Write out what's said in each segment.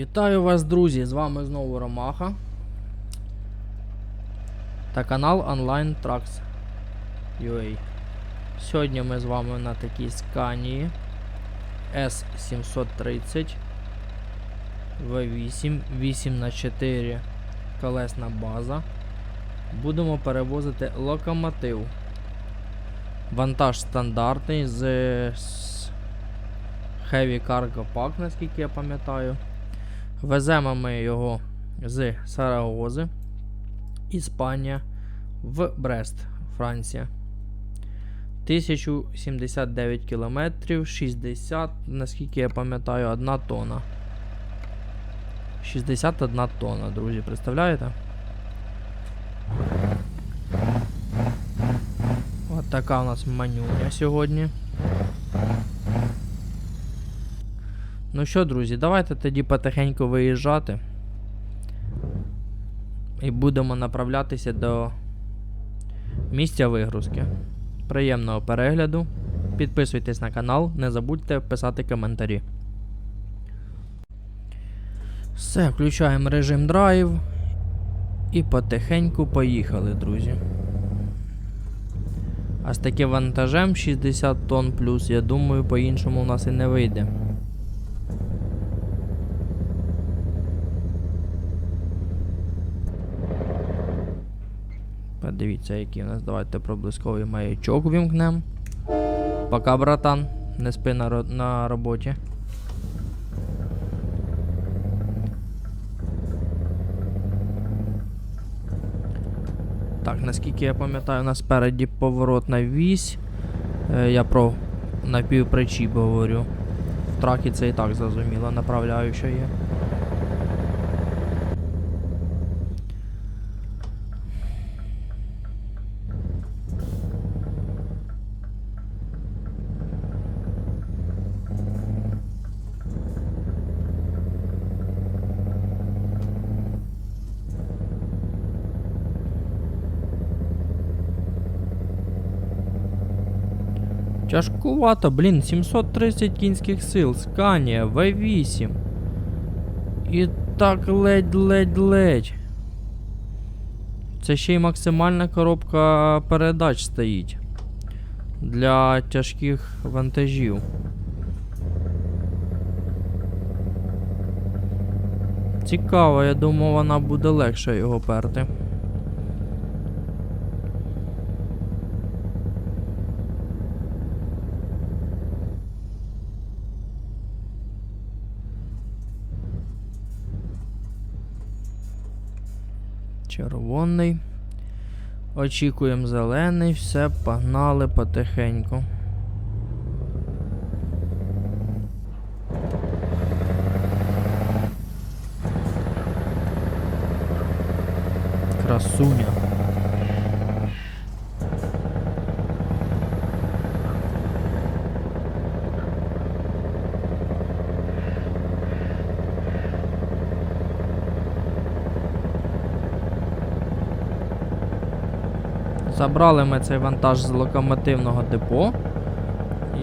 Вітаю вас, друзі! З вами знову Ромаха та канал Online Trucks UA. Сьогодні ми з вами на такій сканії S730 V8 8х4 колесна база. Будемо перевозити локомотив. Вантаж стандартний з Heavy Cargo Pack, наскільки я пам'ятаю. Веземо ми його з Сарагози, Іспанія в Брест, Франція. 1079 кілометрів, 60, наскільки я пам'ятаю, 1 тонна. 61 тонна, друзі, представляєте? От у нас манюня сьогодні. Ну що, друзі, давайте тоді потихеньку виїжджати. І будемо направлятися до місця вигрузки. Приємного перегляду. Підписуйтесь на канал, не забудьте писати коментарі. Все, включаємо режим драйв. І потихеньку поїхали, друзі. А з таким вантажем 60 тонн плюс, я думаю, по-іншому у нас і не вийде. Подивіться, який у нас. Давайте проблисковий маячок вімкнемо. Пока, братан. Не спи на, на роботі. Так, наскільки я пам'ятаю, у нас спереді поворотна вісь. Е, я про напівпричіп говорю. В тракі це і так зрозуміло, направляюча є. Тяжкувато, блін, 730 кінських сил, Сканія, V8. І так ледь-ледь-ледь. Це ще й максимальна коробка передач стоїть. Для тяжких вантажів. Цікаво, я думав, вона буде легше його перти. Червоний. Очікуємо зелений, все, погнали потихеньку. Красуня. Забрали ми цей вантаж з локомотивного депо.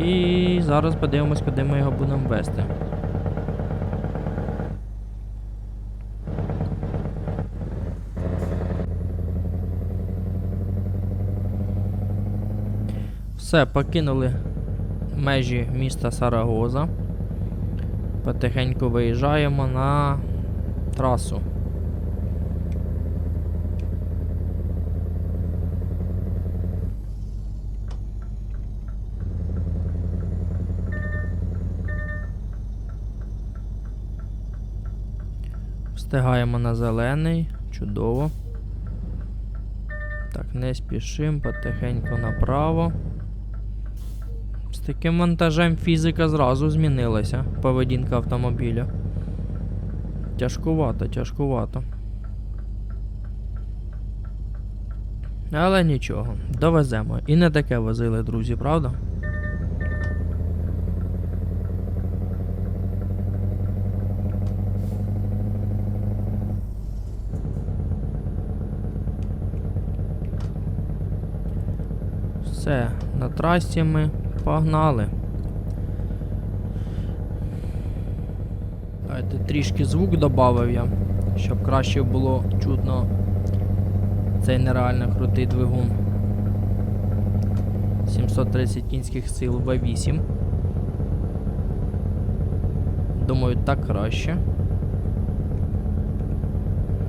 І зараз подивимось, куди ми його будемо вести. Все, покинули межі міста Сарагоза. Потихеньку виїжджаємо на трасу. Встигаємо на зелений. Чудово. Так, не спішимо, потихеньку направо. З таким вантажем фізика зразу змінилася. Поведінка автомобіля. Тяжкувато, тяжкувато. Але нічого, довеземо. І не таке возили, друзі, правда? Все, на трасі ми погнали. Давайте трішки звук додав я, щоб краще було чутно цей нереально крутий двигун. 730 кінських сил V8. Думаю, так краще.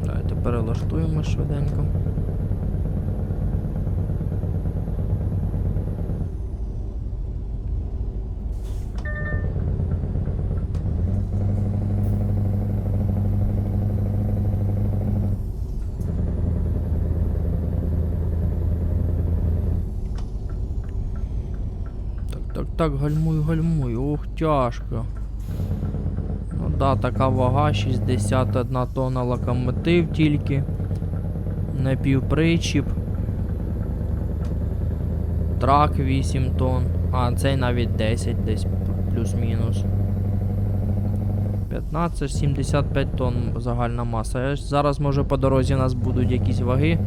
Давайте перелаштуємо швиденько. Так, гальмуй, гальмуй. Ох, тяжко. Ну да, така вага, 61 тонна локомотив тільки. Напівпричіп. Трак 8 тонн. А, цей навіть 10 десь плюс-мінус. 15-75 тонн загальна маса. Зараз може по дорозі у нас будуть якісь ваги.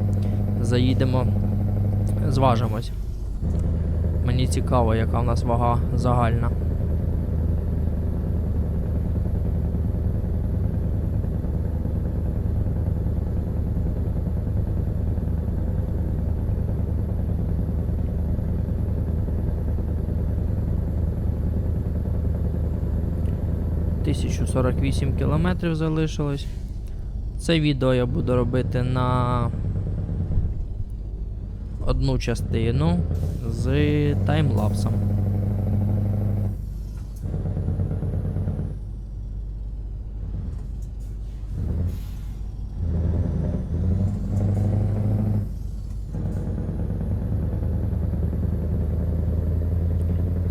Заїдемо, зважимось. Мені цікаво, яка в нас вага загальна. Тисячу сорок вісім кілометрів залишилось. Це відео я буду робити на одну частину з таймлапсом.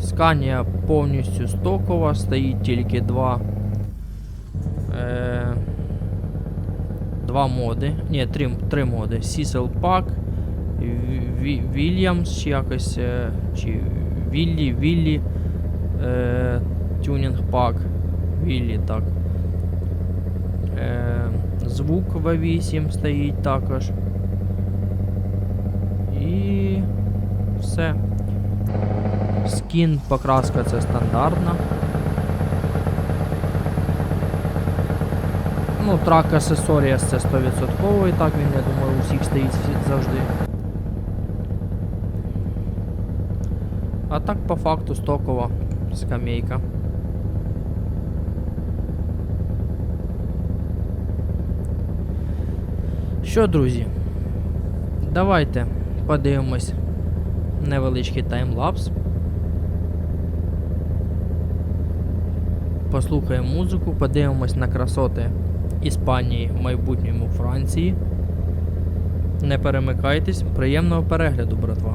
Сканія повністю стокова, стоїть тільки два. Е, два моди. Ні, три, три моди. Cecil Pack, Ві- Вільямс чи якось. е, Чи Віллі, Віллі. Е, Тюнінг пак. Віллі, так. Е, звук V8 стоїть також. І все. Скін, покраска це стандартна. Ну, трак аксесорія це 100%, і так він, я думаю, у всіх стоїть завжди. А так по факту стокова скамейка. Що, друзі? Давайте подивимось невеличкий таймлапс. Послухаємо музику, подивимось на красоти Іспанії, в майбутньому Франції. Не перемикайтесь, приємного перегляду, братва.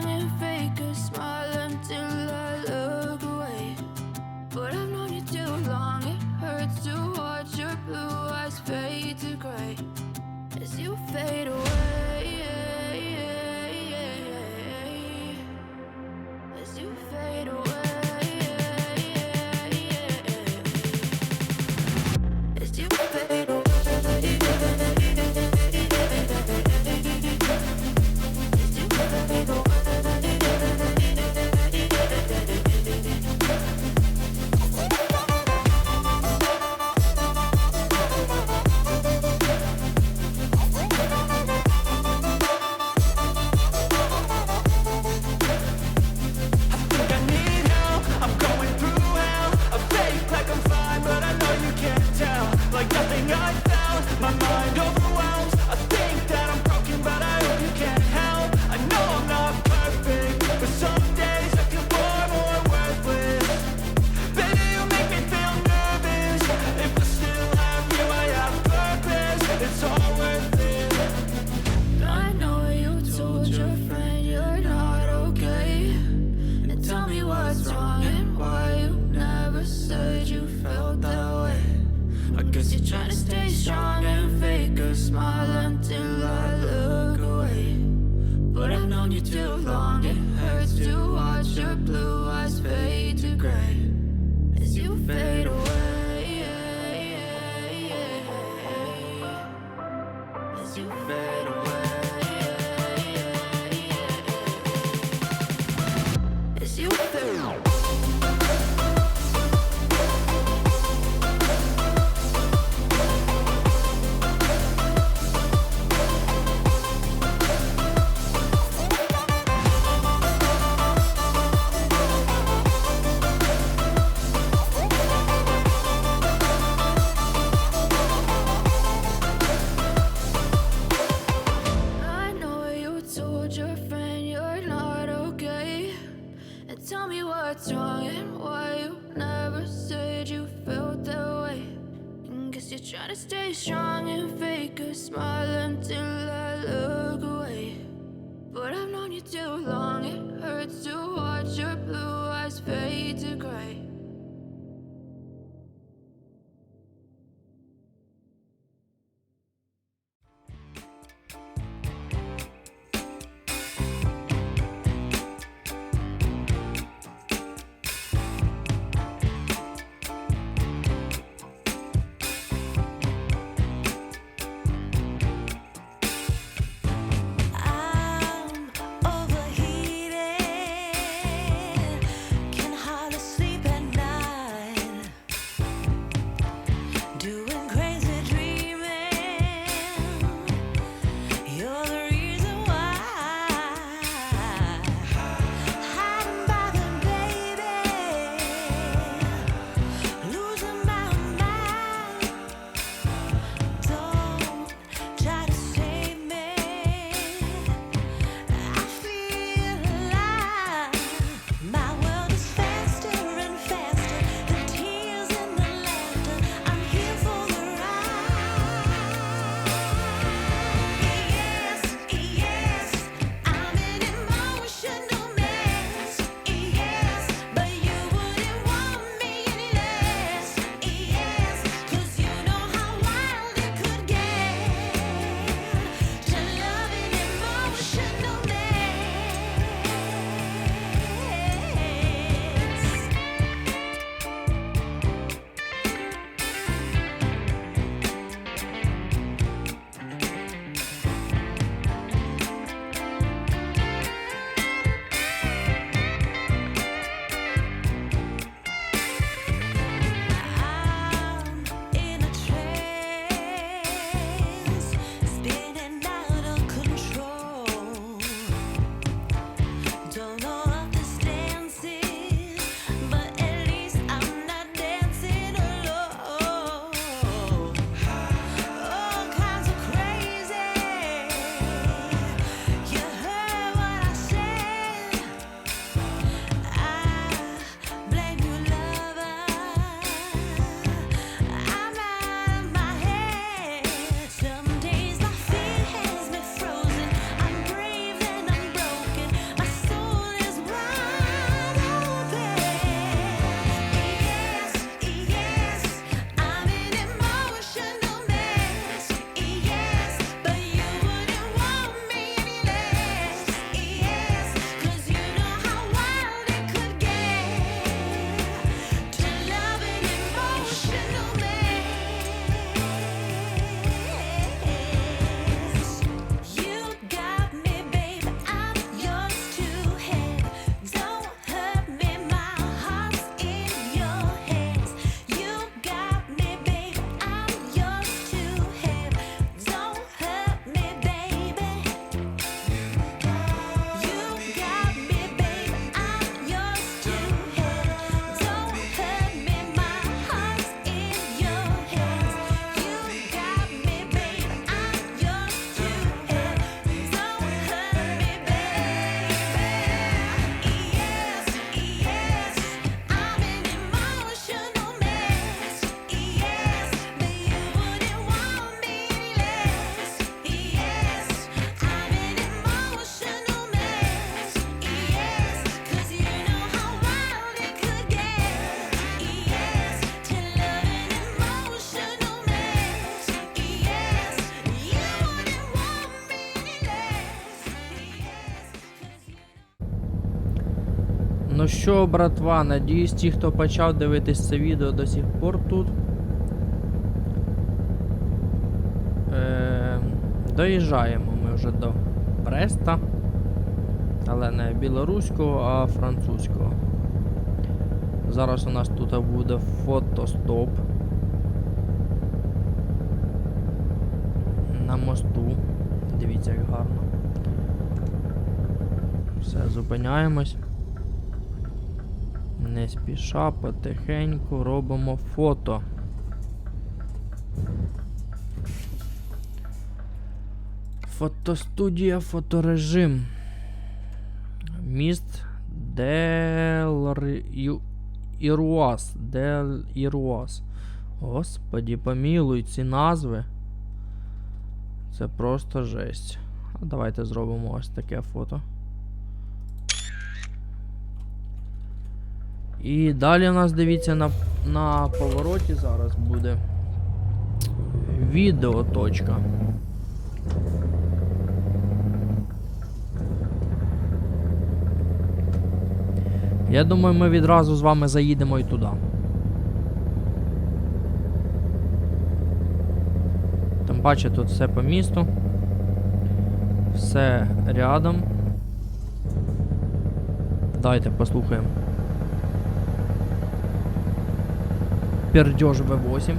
it away. Що, братва, надіюсь, ті, хто почав дивитись це відео до сих пор тут. Е, доїжджаємо ми вже до Бреста. Але не білоруського, а французького. Зараз у нас тут буде фотостоп. На мосту. Дивіться, як гарно. Все, зупиняємось. Не спіша, потихеньку робимо фото. Фотостудія, фоторежим. Міст Дел Іруас. Дел Іруас. Господі, помілуй ці назви. Це просто жесть. Давайте зробимо ось таке фото. І далі у нас дивіться на, на повороті зараз буде відеоточка. Я думаю, ми відразу з вами заїдемо і туди. Там паче тут все по місту. Все рядом. Давайте послухаємо. Пердеж V8.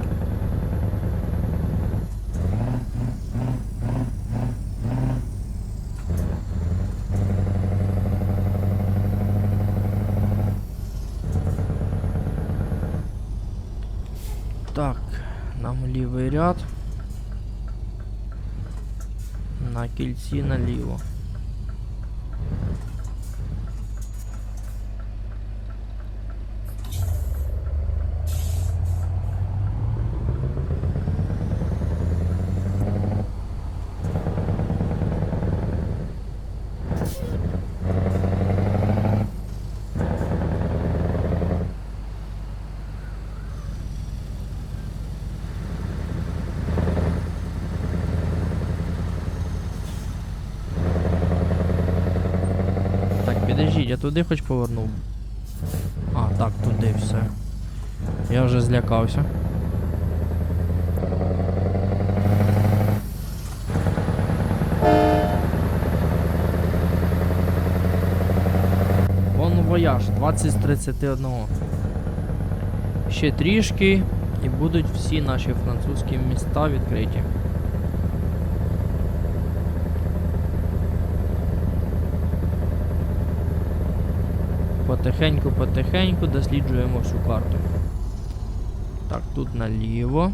Так, нам лівий ряд. На кільці наліво. Я туди хоч повернув. А, так, туди все. Я вже злякався. Вон вояж, 20 з 31. Ще трішки і будуть всі наші французькі міста відкриті. Потихеньку, потихеньку досліджуємо всю карту. Так, тут наліво.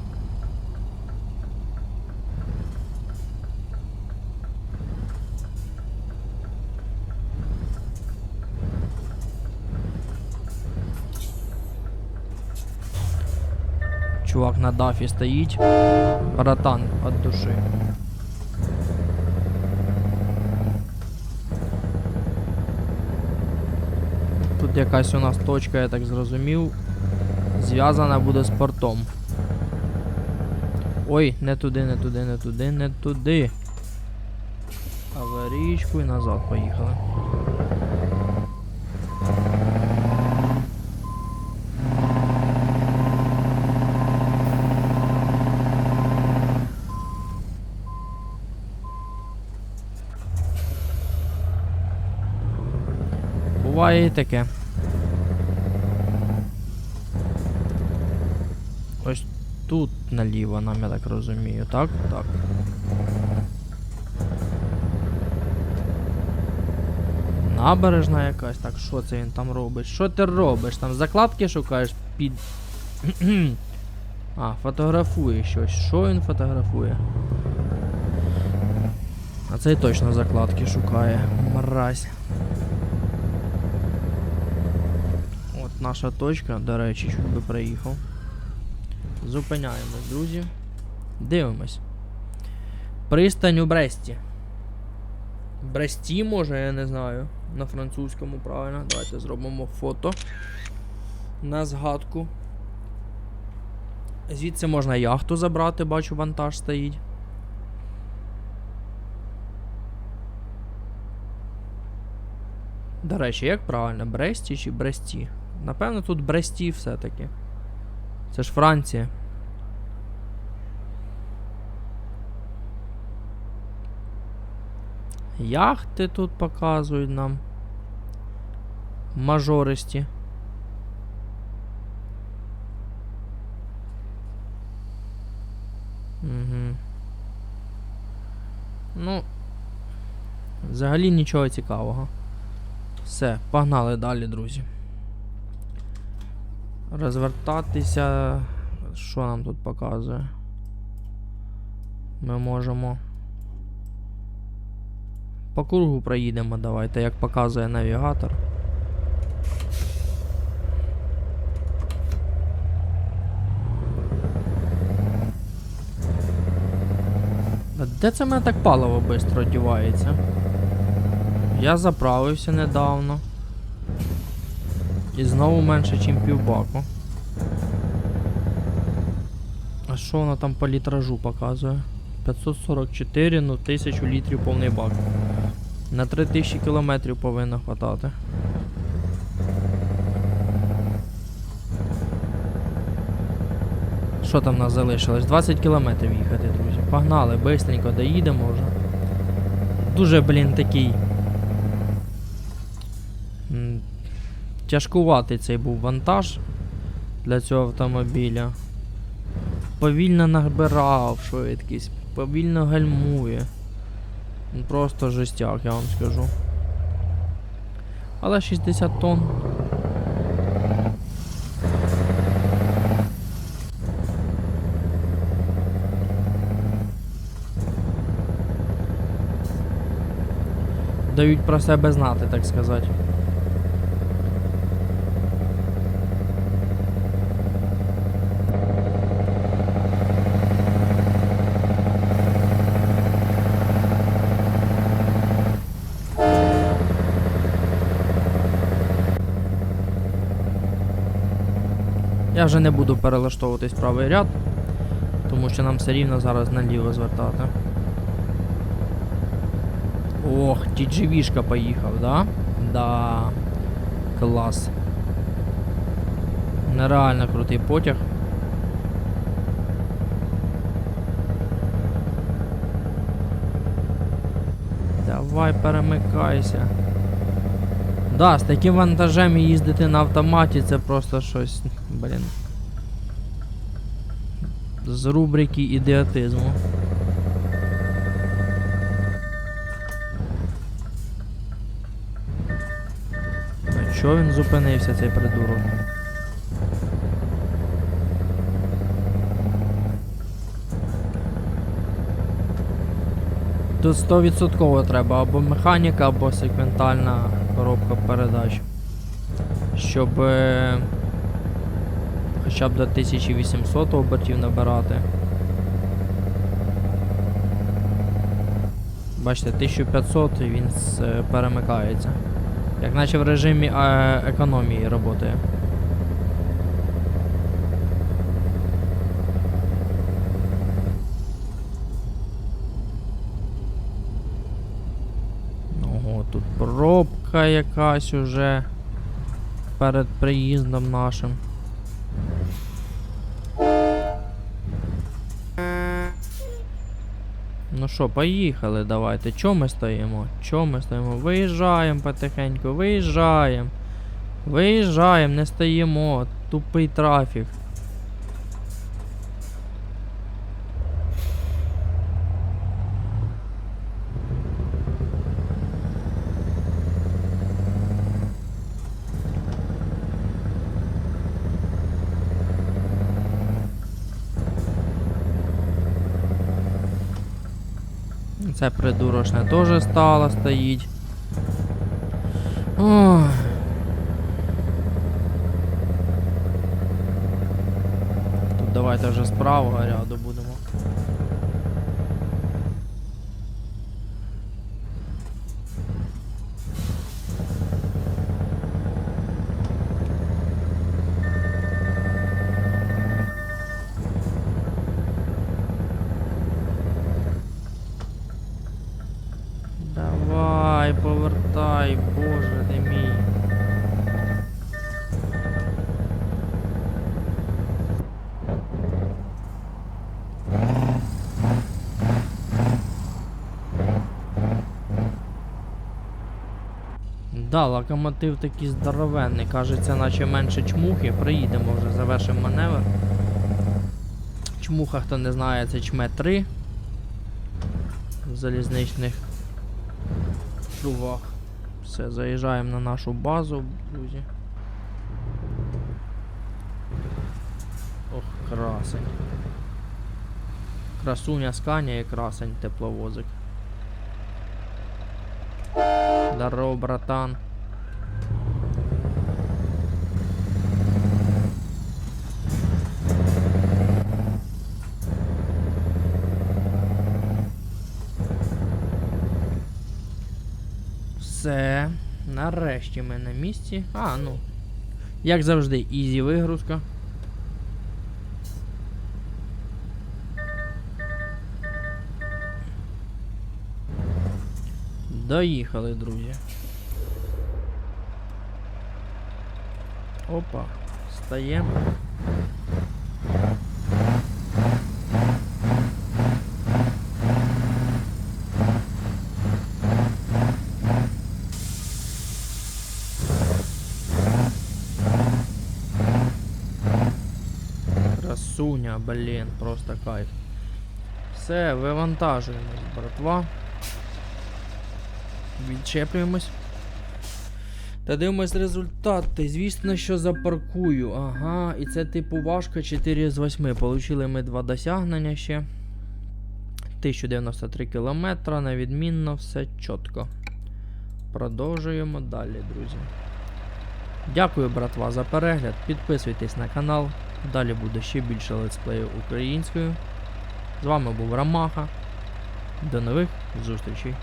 Чувак на дафі стоїть. Братан від душі. Якась у нас точка, я так зрозумів. Зв'язана буде з портом. Ой, не туди, не туди, не туди, не туди. Аварійку і назад поїхали. Буває і таке. Ось тут наліво нам, я так розумію, так? Так. Набережна якась, так що це він там робить? Що ти робиш? Там закладки шукаєш під. а, фотографує щось. Що він фотографує? А цей точно закладки шукає. Мразь. От наша точка, до речі, чуть би приїхав. Зупиняємось, друзі. Дивимось. Пристань у Бресті. Бресті, може, я не знаю. На французькому, правильно. Давайте зробимо фото. На згадку. Звідси можна яхту забрати, бачу, вантаж стоїть. До речі, як правильно, Бресті чи Бресті? Напевно, тут Бресті все-таки. Це ж Франція. Яхти тут показують нам. Мажористі. Угу. Ну. Взагалі нічого цікавого. Все, погнали далі, друзі. Розвертатися. Що нам тут показує? Ми можемо. По кругу проїдемо, давайте, як показує навігатор. Де це мене так паливо швидко одівається? Я заправився недавно. І знову менше, ніж півбаку. А що воно там по літражу показує? 544, ну 1000 літрів повний бак. На 3000 кілометрів повинно хватати. Що там в нас залишилось? 20 кілометрів їхати, друзі. Погнали, бистренько доїдемо вже. Дуже, блін, такий. Тяжкуватий цей був вантаж для цього автомобіля. Повільно набирав швидкість, повільно гальмує. Просто жестяк, я вам скажу. Але 60 тонн. Дають про себе знати, так сказати. Вже не буду перелаштовуватись правий ряд, тому що нам все рівно зараз наліво звертати. Ох, TGV-шка поїхав, да? Да. Клас. Нереально крутий потяг. Давай перемикайся. Да, з таким вантажем їздити на автоматі це просто щось, блін. З рубрики ідіотизму. А чого він зупинився, цей придурок? Тут 100% треба або механіка, або сегментальна коробка передач. Щоб е, хоча б до 1800 обертів набирати. Бачите, 1500 він е, перемикається. Як наче в режимі е, економії працює. Ого, тут пробка якась уже перед приїздом нашим. Ну що, поїхали, давайте. Чо ми стоїмо? Чо ми стоїмо? Виїжджаємо потихеньку, виїжджаємо. Виїжджаємо, не стоїмо. Тупий трафік. Це придурочне теж стало стоїть. Ох. Тут давайте вже справа ряду. Да, локомотив такий здоровенний. Кажеться, наче менше чмухи. Приїдемо вже, завершимо маневр. Чмуха, хто не знає, це чме 3 в залізничних шувах. Все, заїжджаємо на нашу базу, друзі. Ох, красень. Красуня сканя і красень тепловозик. Здорово, братан. Все. Нарешті ми на місці. А, ну. Як завжди, ізі вигрузка. Доїхали, друзі. Опа, стаємо. Красуня, блін, просто кайф. Все, вивантажуємось, братва. Відчеплюємось. Та дивимось результати. Звісно, що запаркую. Ага, і це типу важко 4 з 8. Получили ми два досягнення ще. 1093 кілометра, невідмінно, все чітко. Продовжуємо далі, друзі. Дякую, братва, за перегляд. Підписуйтесь на канал. Далі буде ще більше летсплеїв українською. З вами був Рамаха. До нових зустрічей.